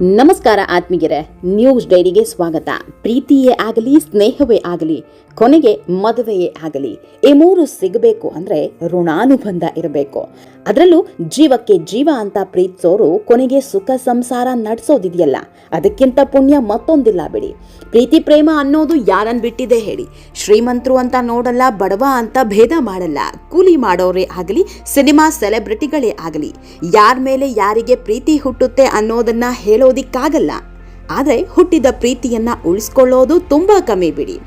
ನಮಸ್ಕಾರ ಆತ್ಮೀಯರೇ, ನ್ಯೂಸ್ ಡೈರಿಗೆ ಸ್ವಾಗತ. ಪ್ರೀತಿಯೇ ಆಗಲಿ, ಸ್ನೇಹವೇ ಆಗಲಿ, ಕೊನೆಗೆ ಮದುವೆಯೇ ಆಗಲಿ, ಈ ಮೂರು ಸಿಗಬೇಕು ಅಂದ್ರೆ ಋಣಾನುಬಂಧ ಇರಬೇಕು. ಅದರಲ್ಲೂ ಜೀವಕ್ಕೆ ಜೀವ ಅಂತ ಪ್ರೀತಿಸೋರು ಕೊನೆಗೆ ಸುಖ ಸಂಸಾರ ನಡೆಸೋದಿದೆಯಲ್ಲ. ಅದಕ್ಕಿಂತ ಪುಣ್ಯ ಮತ್ತೊಂದಿಲ್ಲ ಬಿಡಿ. ಪ್ರೀತಿ ಪ್ರೇಮ ಅನ್ನೋದು ಯಾರನ್ನು ಬಿಟ್ಟಿದೆ ಹೇಳಿ. ಶ್ರೀಮಂತರು ಅಂತ ನೋಡಲ್ಲ, ಬಡವ ಅಂತ ಭೇದ ಮಾಡಲ್ಲ. ಕೂಲಿ ಮಾಡೋರೇ ಆಗಲಿ, ಸಿನಿಮಾ ಸೆಲೆಬ್ರಿಟಿಗಳೇ ಆಗಲಿ. ಯಾರ ಮೇಲೆ ಯಾರಿಗೆ ಪ್ರೀತಿ ಹುಟ್ಟುತ್ತೆ ಅನ್ನೋದನ್ನ ಹೇಳೋದಿಕ್ಕಾಗಲ್ಲ. ಆದರೆ ಹುಟ್ಟಿದ ಪ್ರೀತಿಯನ್ನು ಉಳಿಸ್ಕೊಳ್ಳೋದು ತುಂಬಾ ಕಮ್ಮಿ ಬಿಡಿ.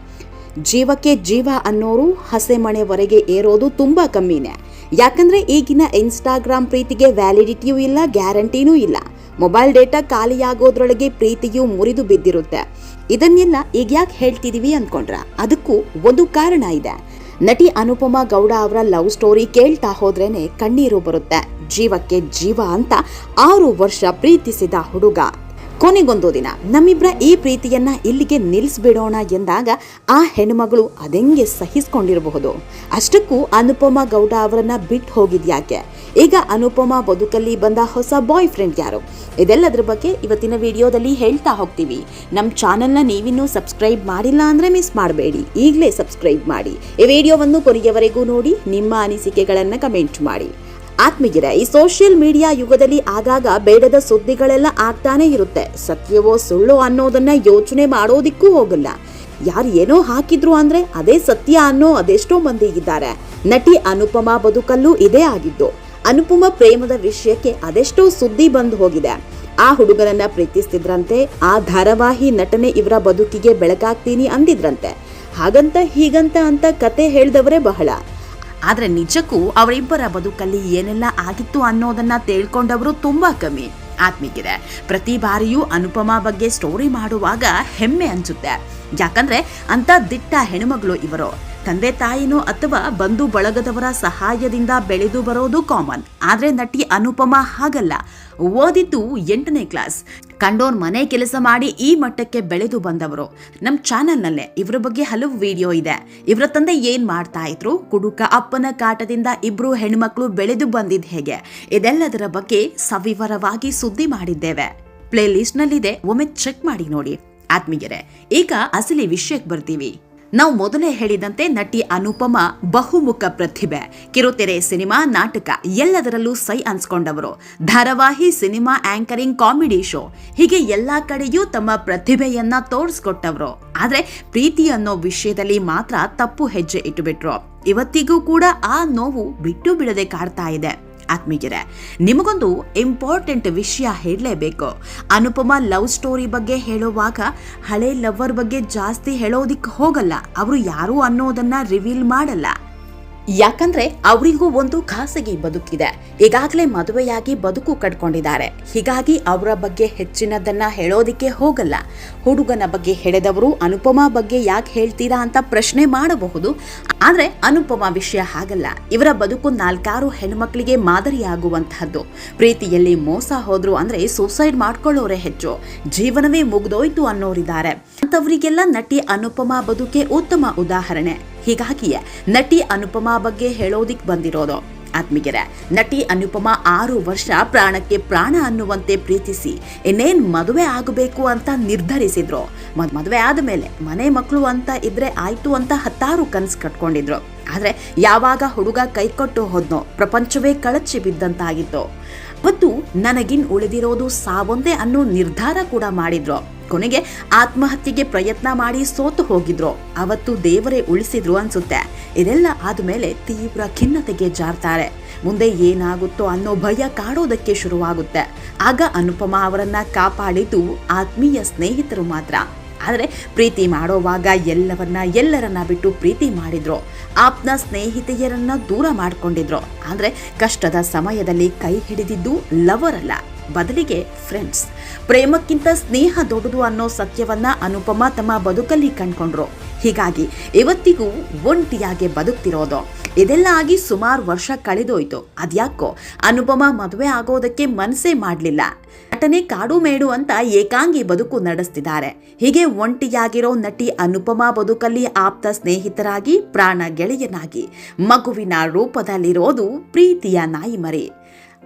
ಜೀವಕ್ಕೆ ಜೀವ ಅನ್ನೋರು ಹಸೆಮಣೆವರೆಗೆ ಏರೋದು ತುಂಬ ಕಮ್ಮಿನೇ. ಯಾಕಂದ್ರೆ ಈಗಿನ ಇನ್ಸ್ಟಾಗ್ರಾಮ್ ಪ್ರೀತಿಗೆ ವ್ಯಾಲಿಡಿಟಿಯೂ ಇಲ್ಲ, ಗ್ಯಾರಂಟಿನೂ ಇಲ್ಲ. ಮೊಬೈಲ್ ಡೇಟಾ ಖಾಲಿಯಾಗೋದ್ರೊಳಗೆ ಪ್ರೀತಿಯು ಮುರಿದು ಬಿದ್ದಿರುತ್ತೆ. ಇದನ್ನೆಲ್ಲ ಈಗ ಯಾಕೆ ಹೇಳ್ತಿದೀವಿ ಅನ್ಕೊಂಡ್ರ? ಅದಕ್ಕೂ ಒಂದು ಕಾರಣ ಇದೆ. ನಟಿ ಅನುಪಮಾ ಗೌಡ ಅವರ ಲವ್ ಸ್ಟೋರಿ ಕೇಳ್ತಾ ಹೋದ್ರೇನೆ ಕಣ್ಣೀರು ಬರುತ್ತೆ. ಜೀವಕ್ಕೆ ಜೀವ ಅಂತ ಆರು ವರ್ಷ ಪ್ರೀತಿಸಿದ ಹುಡುಗ. ಕೊನೆಗೊಂದು ದಿನ ನಮ್ಮಿಬ್ಬರ ಈ ಪ್ರೀತಿಯನ್ನ ಇಲ್ಲಿಗೆ ನಿಲ್ಲಿಸ್ಬಿಡೋಣ ಎಂದಾಗ ಆ ಹೆಣ್ಮಗಳು ಅದೆಂಗೆ ಸಹಿಸ್ಕೊಂಡಿರಬಹುದು. ಅಷ್ಟಕ್ಕೂ ಅನುಪಮಾ ಗೌಡ ಅವರನ್ನ ಬಿಟ್ಟು ಹೋಗಿದ್ಯಾಕೆ? ಈಗ ಅನುಪಮಾ ಬದುಕಲ್ಲಿ ಬಂದ ಹೊಸ ಬಾಯ್ ಫ್ರೆಂಡ್ ಯಾರು? ಇದೆಲ್ಲದ್ರ ಬಗ್ಗೆ ಇವತ್ತಿನ ವಿಡಿಯೋದಲ್ಲಿ ಹೇಳ್ತಾ ಹೋಗ್ತೀವಿ. ನಮ್ಮ ಚಾನೆಲ್ನ ನೀವಿನ್ನೂ ಸಬ್ಸ್ಕ್ರೈಬ್ ಮಾಡಿಲ್ಲ ಅಂದರೆ ಮಿಸ್ ಮಾಡಬೇಡಿ. ಈಗಲೇ ಸಬ್ಸ್ಕ್ರೈಬ್ ಮಾಡಿ. ಈ ವಿಡಿಯೋವನ್ನು ಕೊನೆಯವರೆಗೂ ನೋಡಿ, ನಿಮ್ಮ ಅನಿಸಿಕೆಗಳನ್ನು ಕಮೆಂಟ್ ಮಾಡಿ. ಆತ್ಮೀಯರೇ, ಈ ಸೋಷಿಯಲ್ ಮೀಡಿಯಾ ಯುಗದಲ್ಲಿ ಆಗಾಗ ಬೇಡದ ಸುದ್ದಿಗಳೆಲ್ಲ ಆಗ್ತಾನೆ ಇರುತ್ತೆ. ಸತ್ಯವೋ ಸುಳ್ಳು ಅನ್ನೋದನ್ನ ಯೋಚನೆ ಮಾಡೋದಿಕ್ಕೂ ಹೋಗಲ್ಲ. ಯಾರು ಏನೋ ಹಾಕಿದ್ರು ಅಂದ್ರೆ ಅದೇ ಸತ್ಯ ಅನ್ನೋ ಅದೆಷ್ಟೋ ಮಂದಿ ಇದ್ದಾರೆ. ನಟಿ ಅನುಪಮಾ ಬದುಕಲ್ಲೂ ಇದೇ ಆಗಿದ್ದು, ಅನುಪಮ ಪ್ರೇಮದ ವಿಷಯಕ್ಕೆ ಅದೆಷ್ಟೋ ಸುದ್ದಿ ಬಂದು ಹೋಗಿದೆ. ಆ ಹುಡುಗರನ್ನ ಪ್ರೀತಿಸ್ತಿದ್ರಂತೆ, ಆ ಧಾರಾವಾಹಿ ನಟನೆ ಇವರ ಬದುಕಿಗೆ ಬೆಳಕಾಗ್ತೀನಿ ಅಂದಿದ್ರಂತೆ. ಹಾಗಂತ ಹೀಗಂತ ಅಂತ ಕತೆ ಹೇಳಿದವರೇ ಬಹಳ. ಆದ್ರೆ ನಿಜಕ್ಕೂ ಅವರಿಬ್ಬರ ಬದುಕಲ್ಲಿ ಏನೆಲ್ಲ ಆಗಿತ್ತು ಅನ್ನೋದನ್ನ ತಿಳ್ಕೊಂಡವರು ತುಂಬಾ ಕಮ್ಮಿ. ಆತ್ಮೀಗಿದೆ ಪ್ರತಿ ಬಾರಿಯೂ ಅನುಪಮಾ ಬಗ್ಗೆ ಸ್ಟೋರಿ ಮಾಡುವಾಗ ಹೆಮ್ಮೆ ಅನ್ಸುತ್ತೆ. ಯಾಕಂದ್ರೆ ಅಂತ ದಿಟ್ಟ ಹೆಣ್ಮಗಳು ಇವರು. ತಂದೆ ತಾಯಿನೋ ಅಥವಾ ಬಂಧು ಬಳಗದವರ ಸಹಾಯದಿಂದ ಬೆಳೆದು ಬರೋದು ಕಾಮನ್ ಆದ್ರೆ ನಟಿ ಅನುಪಮಾ ಹಾಗಲ್ಲ. ಓದಿದ್ದು ಎಂಟನೇ ಕ್ಲಾಸ್ ಕಂಡೋರ್ ಮನೆ ಕೆಲಸ ಮಾಡಿ ಈ ಮಟ್ಟಕ್ಕೆ ಬೆಳೆದು ಬಂದವರು. ನಮ್ಮ ಚಾನೆಲ್ನಲ್ಲೇ ಇವರ ಬಗ್ಗೆ ಹಲವು ವಿಡಿಯೋ ಇದೆ. ಇವರ ತಂದೆ ಏನ್ ಮಾಡ್ತಾ ಇದ್ರು? ಕುಡುಕ ಅಪ್ಪನ ಕಾಟದಿಂದ ಇಬ್ರು ಹೆಣ್ಮಕ್ಳು ಬೆಳೆದು ಬಂದಿದ್ ಹೇಗೆ? ಇದೆಲ್ಲದರ ಬಗ್ಗೆ ಸವಿವರವಾಗಿ ಸುದ್ದಿ ಮಾಡಿದ್ದೇವೆ. ಪ್ಲೇ ಲಿಸ್ಟ್ನಲ್ಲಿದೆ, ಒಮ್ಮೆ ಚೆಕ್ ಮಾಡಿ ನೋಡಿ. ಆತ್ಮೀಯರೇ, ಈಗ ಅಸಲಿ ವಿಷಯಕ್ಕೆ ಬರ್ತೀವಿ. ನಾವು ಮೊದಲೇ ಹೇಳಿದಂತೆ ನಟಿ ಅನುಪಮ ಬಹುಮುಖ ಪ್ರತಿಭೆ. ಕಿರುತೆರೆ ಸಿನಿಮಾ ನಾಟಕ ಎಲ್ಲದರಲ್ಲೂ ಸೈ ಅನ್ಸ್ಕೊಂಡವರು. ಧಾರಾವಾಹಿ ಸಿನಿಮಾ ಆಂಕರಿಂಗ್ ಕಾಮಿಡಿ ಶೋ. ಹೀಗೆ ಎಲ್ಲಾ ಕಡೆಯೂ ತಮ್ಮ ಪ್ರತಿಭೆಯನ್ನ ತೋರಿಸ್ಕೊಟ್ಟವರು. ಆದ್ರೆ ಪ್ರೀತಿ ಅನ್ನೋ ವಿಷಯದಲ್ಲಿ ಮಾತ್ರ ತಪ್ಪು ಹೆಜ್ಜೆ ಇಟ್ಟುಬಿಟ್ರು. ಇವತ್ತಿಗೂ ಕೂಡ ಆ ನೋವು ಬಿಟ್ಟು ಬಿಡದೆ ಕಾಡ್ತಾ ಇದೆ. ಆತ್ಮೀಯರೇ, ನಿಮಗೊಂದು ಇಂಪಾರ್ಟೆಂಟ್ ವಿಷಯ ಹೇಳಲೇಬೇಕು. ಅನುಪಮ ಲವ್ ಸ್ಟೋರಿ ಬಗ್ಗೆ ಹೇಳುವಾಗ ಹಳೆ ಲವರ್ ಬಗ್ಗೆ ಜಾಸ್ತಿ ಹೇಳೋದಿಕ್ಕೆ ಹೋಗಲ್ಲ. ಅವರು ಯಾರು ಅನ್ನೋದನ್ನ ರಿವೀಲ್ ಮಾಡಲ್ಲ. ಯಾಕಂದ್ರೆ ಅವರಿಗೂ ಒಂದು ಖಾಸಗಿ ಬದುಕಿದೆ. ಈಗಾಗಲೇ ಮದುವೆಯಾಗಿ ಬದುಕು ಕಟ್ಕೊಂಡಿದ್ದಾರೆ. ಹೀಗಾಗಿ ಅವರ ಬಗ್ಗೆ ಹೆಚ್ಚಿನದನ್ನ ಹೇಳೋದಿಕ್ಕೆ ಹೋಗಲ್ಲ. ಹುಡುಗನ ಬಗ್ಗೆ ಹೇಳಿದವರು ಅನುಪಮಾ ಬಗ್ಗೆ ಯಾಕೆ ಹೇಳ್ತೀರಾ ಅಂತ ಪ್ರಶ್ನೆ ಮಾಡಬಹುದು. ಆದ್ರೆ ಅನುಪಮಾ ವಿಷಯ ಹಾಗಲ್ಲ. ಇವರ ಬದುಕು ನಾಲ್ಕಾರು ಹೆಣ್ಮಕ್ಳಿಗೆ ಮಾದರಿಯಾಗುವಂತಹದ್ದು. ಪ್ರೀತಿಯಲ್ಲಿ ಮೋಸ ಹೋದ್ರು ಅಂದ್ರೆ ಸೂಸೈಡ್ ಮಾಡ್ಕೊಳ್ಳೋರೆ ಹೆಚ್ಚು. ಜೀವನವೇ ಮುಗ್ದೋಯ್ತು ಅನ್ನೋರಿದ್ದಾರೆ. ಅಂತವರಿಗೆಲ್ಲ ನಟಿ ಅನುಪಮಾ ಬದುಕೆ ಉತ್ತಮ ಉದಾಹರಣೆ. ಹೀಗಾಗಿಯೇ ನಟಿ ಅನುಪಮಾ ಬಗ್ಗೆ ಹೇಳೋದಿಕ್ ಬಂದಿರೋದು. ಆತ್ಮೀಯರೇ ನಟಿ ಅನುಪಮಾ ಆರು ವರ್ಷ ಪ್ರಾಣಕ್ಕೆ ಪ್ರಾಣ ಅನ್ನುವಂತೆ ಪ್ರೀತಿಸಿ ಇನ್ನೇನ್ ಮದುವೆ ಆಗಬೇಕು ಅಂತ ನಿರ್ಧರಿಸಿದ್ರು. ಮದ್ ಮದುವೆ ಆದಮೇಲೆ ಮನೆ ಮಕ್ಕಳು ಅಂತ ಇದ್ರೆ ಆಯ್ತು ಅಂತ ಹತ್ತಾರು ಕನಸು ಕಟ್ಕೊಂಡಿದ್ರು. ಆದ್ರೆ ಯಾವಾಗ ಹುಡುಗ ಕೈಕೊಟ್ಟು ಹೋದ್ನೋ ಪ್ರಪಂಚವೇ ಕಳಚಿ ಬಿದ್ದಂತಾಗಿತ್ತು. ಅವತ್ತು ನನಗಿನ್ ಉಳಿದಿರೋದು ಸಾವೊಂದೇ ಅನ್ನೋ ನಿರ್ಧಾರ ಕೂಡ ಮಾಡಿದ್ರು. ಕೊನೆಗೆ ಆತ್ಮಹತ್ಯೆಗೆ ಪ್ರಯತ್ನ ಮಾಡಿ ಸೋತು ಹೋಗಿದ್ರು. ಅವತ್ತು ದೇವರೇ ಉಳಿಸಿದ್ರು ಅನ್ಸುತ್ತೆ. ಇದೆಲ್ಲ ಆದ್ಮೇಲೆ ತೀವ್ರ ಖಿನ್ನತೆಗೆ ಜಾರ್ತಾರೆ. ಮುಂದೆ ಏನಾಗುತ್ತೋ ಅನ್ನೋ ಭಯ ಕಾಡೋದಕ್ಕೆ ಶುರುವಾಗುತ್ತೆ. ಆಗ ಅನುಪಮಾ ಅವರನ್ನ ಕಾಪಾಡಿದ್ದು ಆತ್ಮೀಯ ಸ್ನೇಹಿತರು ಮಾತ್ರ. ಆದರೆ ಪ್ರೀತಿ ಮಾಡೋವಾಗ ಎಲ್ಲವನ್ನ ಎಲ್ಲರನ್ನ ಬಿಟ್ಟು ಪ್ರೀತಿ ಮಾಡಿದ್ರು. ಆಪ್ನ ಸ್ನೇಹಿತೆಯರನ್ನ ದೂರ ಮಾಡಿಕೊಂಡಿದ್ರು. ಆದರೆ ಕಷ್ಟದ ಸಮಯದಲ್ಲಿ ಕೈ ಹಿಡಿದಿದ್ದು ಲವರ್ ಅಲ್ಲ, ಬದಲಿಗೆ ಫ್ರೆಂಡ್ಸ್ ಪ್ರೇಮಕ್ಕಿಂತ ಸ್ನೇಹ ದೊಡ್ಡದು ಅನ್ನೋ ಸತ್ಯವನ್ನ ಅನುಪಮ ತಮ್ಮ ಬದುಕಲ್ಲಿ ಕಂಡ್ಕೊಂಡ್ರು. ಹೀಗಾಗಿ ಇವತ್ತಿಗೂ ಒಂಟಿಯಾಗಿ ಬದುಕ್ತಿರೋದು. ಇದೆಲ್ಲ ಆಗಿ ಸುಮಾರು ವರ್ಷ ಕಳೆದೋಯ್ತು. ಅದ್ಯಾಕೋ? ಅನುಪಮ ಮದುವೆ ಆಗೋದಕ್ಕೆ ಮನಸ್ಸೇ ಮಾಡಲಿಲ್ಲ. ನಟನೆ ಕಾಡು ಮೇಡು ಅಂತ ಏಕಾಂಗಿ ಬದುಕು ನಡೆಸ್ತಿದ್ದಾರೆ. ಹೀಗೆ ಒಂಟಿಯಾಗಿರೋ ನಟಿ ಅನುಪಮಾ ಬದುಕಲ್ಲಿ ಆಪ್ತ ಸ್ನೇಹಿತರಾಗಿ, ಪ್ರಾಣ ಗೆಳೆಯನಾಗಿ, ಮಗುವಿನ ರೂಪದಲ್ಲಿರೋದು ಪ್ರೀತಿಯ ನಾಯಿ ಮರಿ.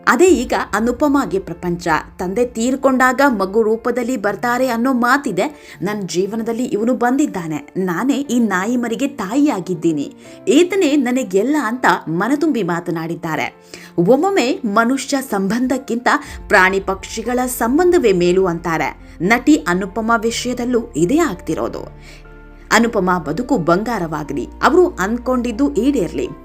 ಅದೇ ಈಗ ಅನುಪಮಾಗೆ ಪ್ರಪಂಚ. ತಂದೆ ತೀರ್ಕೊಂಡಾಗ ಮಗು ರೂಪದಲ್ಲಿ ಬರ್ತಾರೆ ಅನ್ನೋ ಮಾತಿದೆ. ನನ್ನ ಜೀವನದಲ್ಲಿ ಇವನು ಬಂದಿದ್ದಾನೆ. ನಾನೇ ಈ ನಾಯಿ ಮರಿಗೆ ತಾಯಿಯಾಗಿದ್ದೀನಿ. ಈತನೇ ನನಗೆಲ್ಲ ಅಂತ ಮನತುಂಬಿ ಮಾತನಾಡಿದ್ದಾರೆ. ಒಮ್ಮೊಮ್ಮೆ ಮನುಷ್ಯ ಸಂಬಂಧಕ್ಕಿಂತ ಪ್ರಾಣಿ ಪಕ್ಷಿಗಳ ಸಂಬಂಧವೇ ಮೇಲು ಅಂತಾರೆ. ನಟಿ ಅನುಪಮಾ ವಿಷಯದಲ್ಲೂ ಇದೇ ಆಗ್ತಿರೋದು. ಅನುಪಮ ಬದುಕು ಬಂಗಾರವಾಗಲಿ. ಅವರು ಅಂದ್ಕೊಂಡಿದ್ದು ಈಡೇರಲಿ.